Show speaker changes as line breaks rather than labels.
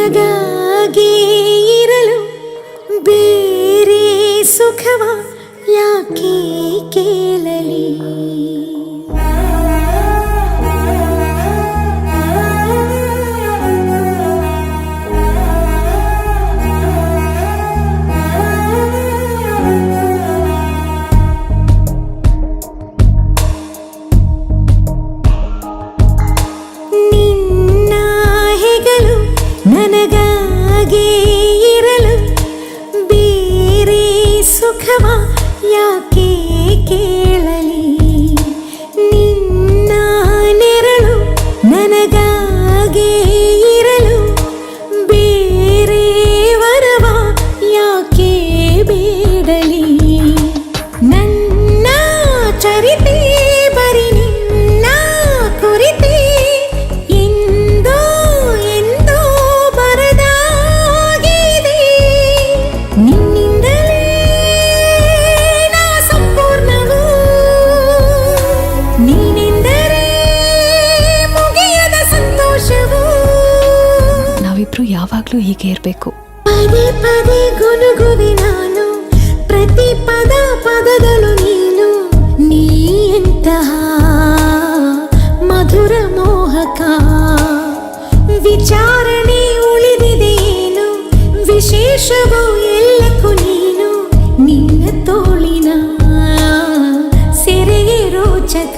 ನನಗಾಗಿ ಇರಲು ಬೇರೆ ಸುಖವ ಯಾಕೆ ಕೇಳಲಿ ಸುಖವ ಯಾಕೆ ಕೇಳಲಿ? ನಿನ್ನ ನೆರಳು ನನಗಾಗಿ ಇರಲು ಬೇರೆ ವರವ ಯಾಕೆ ಬೇಡಲಿ? ನನ್ನ ಚರಿತೆ
ನಾವಿಬ್ರು ಯಾವಾಗ್ಲೂ ಹೀಗೆ ಇರಬೇಕು.
ಪದೇ ಪದೇ ಗುನುಗುವೆ ನಾನು, ಪ್ರತಿ ಪದ ಪದದಲು ನೀನು, ನೀ ಎಂತಹ ಮಧುರ ಮೋಹಕ. ವಿಚಾರಣೆ ಉಳಿದಿದೆಯೇನು ವಿಶೇಷವೋ ಎಲ್ಲಕ್ಕೂ ನೀನು, ನಿನ್ನ ತೋಳಿನ ಸೆರೆಗೆ ರೋಚಕ.